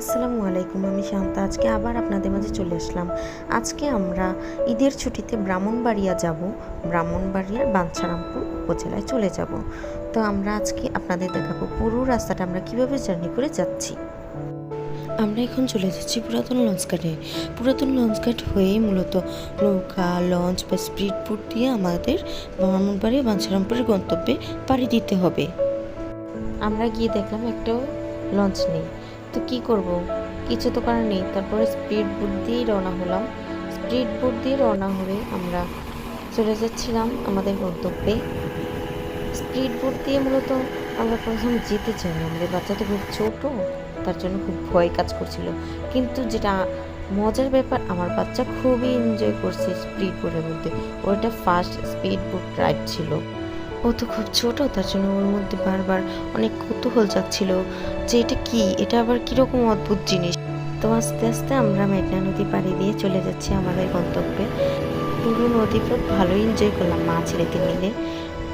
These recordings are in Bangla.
আসসালামু আলাইকুম আমি শান্তা। আজকে আবার আপনাদের মাঝে চলে আসলাম। আজকে আমরা ঈদের ছুটিতে ব্রাহ্মণবাড়িয়া যাব। ব্রাহ্মণবাড়িয়ার বাঞ্ছারামপুর উপজেলায় চলে যাব। তো আমরা আজকে আপনাদের দেখাবো পুরো রাস্তাটা। আমরা কীভাবে জার্নি করে যাচ্ছি? আমরা এখন চলে যাচ্ছি পুরাতন লঞ্চঘাটে। পুরাতন লঞ্চঘাট হয়েই মূলত নৌকা লঞ্চ বা স্পিড বোট দিয়ে আমাদের ব্রাহ্মণবাড়িয়া বাঞ্ছারামপুরের গন্তব্যে পাড়ি দিতে হবে। আমরা গিয়ে দেখলাম একটাও লঞ্চ নেই। তো কি করব? কিছু তো করার নেই। তারপরে স্পিড বুট দিয়েই রওনা হলাম। স্পিড বোট দিয়ে রওনা হয়ে আমরা চলে যাচ্ছিলাম আমাদের গন্তব্যে। স্পিড বোট দিয়ে মূলত আমরা প্রথম যেতে চাই। আমাদের বাচ্চা তো খুব ছোটো, তার জন্য খুব ভয় কাজ করছিল। কিন্তু যেটা মজার ব্যাপার, আমার বাচ্চা খুবই এনজয় করছে স্পিড বোটের মধ্যে। ওটা ফার্স্ট স্পিড বোট রাইড ছিল। ও তো খুব ছোট, তার জন্য ওর মধ্যে বারবার অনেক কৌতূহল যাচ্ছিল যে এটা কি? এটা আবার কীরকম অদ্ভুত জিনিস? তো আস্তে আস্তে আমরা মেঘনা নদী পাড়ি দিয়ে চলে যাচ্ছি আমাদের গন্তব্যে। পুরো নদী নদীপথ ভালোই এনজয় করলাম, মা ছেলেকে মিলে।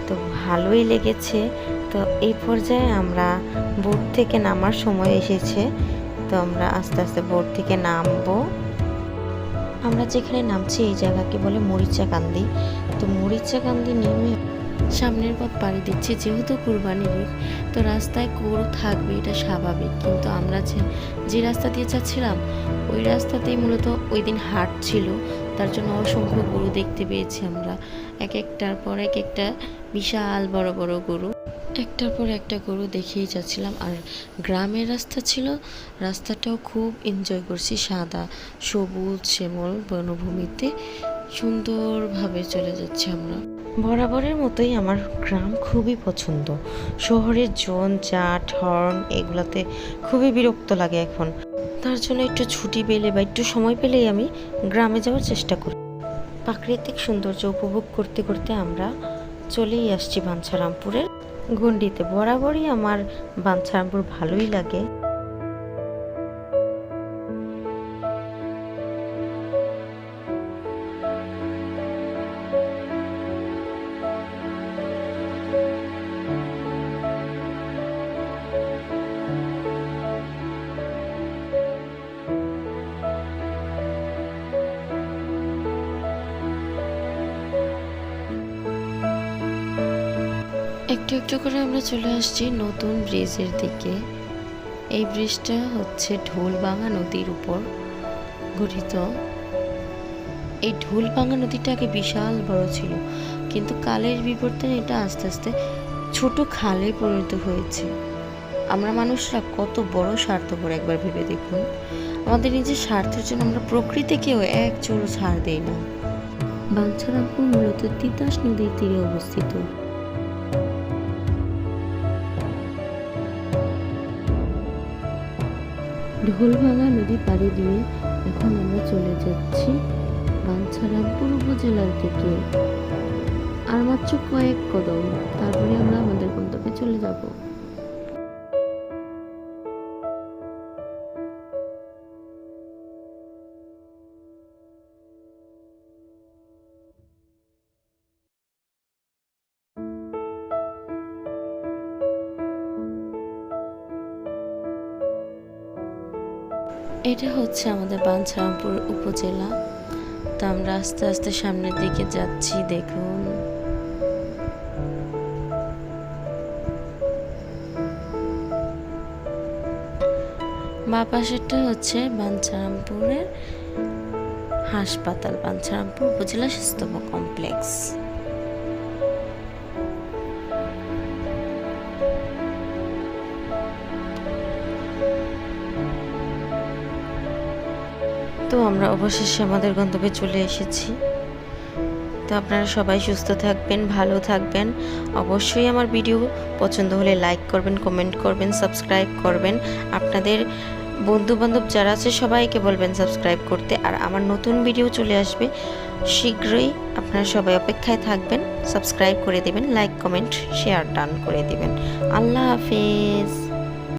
তো ভালোই লেগেছে। তো এই পর্যায়ে আমরা বোট থেকে নামার সময় এসেছে। তো আমরা আস্তে আস্তে বোট থেকে নামবো। আমরা যেখানে নামছি এই জায়গাকে বলে মরিচা কান্দি তো মরিচা কান্দি নেমে সামনের পথ পাড়ি দিচ্ছি। যেহেতু কুরবানির ঈদ, তো রাস্তায় গরু থাকবে, এটা স্বাভাবিক। কিন্তু আমরা যে যে রাস্তা দিয়ে যাচ্ছিলাম, ওই রাস্তাতেই মূলত ওই দিন হাট ছিল। তার জন্য অসংখ্য গরু দেখতে পেয়েছি আমরা। এক একটার পর এক একটা বিশাল বড় বড় গরু। একটার পর একটা গরু দেখেই যাচ্ছিলাম। আর গ্রামের রাস্তা ছিল, রাস্তাটাও খুব এনজয় করছি। সাদা, সবুজ, শ্যামল বনভূমিতে সুন্দরভাবে চলে যাচ্ছি আমরা। বরাবরের মতোই আমার গ্রাম খুবই পছন্দ। শহরের জোন জাট হর্ন এগুলাতে খুবই বিরক্ত লাগে এখন। তার জন্য একটু ছুটি পেলে বা একটু সময় পেলেই আমি গ্রামে যাওয়ার চেষ্টা করি। প্রাকৃতিক সৌন্দর্য উপভোগ করতে করতে আমরা চলেই আসছি বাঞ্ছারামপুরের গণ্ডিতে। বরাবরই আমার বাঞ্ছারামপুর ভালোই লাগে। একটু একটু করে আমরা চলে আসছি নতুন ব্রিজের দিকে। এই ব্রিজটা হচ্ছে ঢোলবাঙা নদীর উপর গঠিত। এই ঢোলবাঙা নদীটা আগে বিশাল বড় ছিল, কিন্তু কালের বিবর্তনে এটা আস্তে আস্তে ছোট খালে পরিণত হয়েছে। আমরা মানুষরা কত বড় স্বার্থপর একবার ভেবে দেখুন। আমাদের নিজের স্বার্থের জন্য আমরা প্রকৃতিকেও এক চোর ছাড় দেই না। বাঞ্ছারামপুর মূলত তিতাস নদীর তীরে অবস্থিত। ঢোলভাঙা নদী পাড়ি দিয়ে এখন আমরা চলে যাচ্ছি বাঞ্ছারামপুর উপজেলার দিকে। আর মাত্র কয়েক কদম, তারপরে আমরা আমাদের গন্তব্যে চলে যাব। এটা হচ্ছে আমাদের বাঞ্ছারামপুর উপজেলা। তো আমরা আস্তে আস্তে সামনের দিকে যাচ্ছি, দেখুন। বা পাশেরটা হচ্ছে বাঞ্ছারামপুরের হাসপাতাল, বাঞ্ছারামপুর উপজেলা স্বাস্থ্য কমপ্লেক্স। তো আমরা অবশেষে আমাদের গন্তব্যে চলে এসেছি। তো আপনারা সবাই সুস্থ থাকবেন, ভালো থাকবেন। অবশ্যই আমার ভিডিও পছন্দ হলে লাইক করবেন কমেন্ট করবেন সাবস্ক্রাইব করবেন। আপনাদের বন্ধু বান্ধব যারা আছে সবাইকে বলবেন সাবস্ক্রাইব করতে। আর আমার নতুন ভিডিও চলে আসবে, শীঘ্রই আপনারা সবাই অপেক্ষায় থাকবেন। সাবস্ক্রাইব করে দেবেন লাইক কমেন্ট শেয়ার ডান করে দেবেন। আল্লাহ হাফিজ।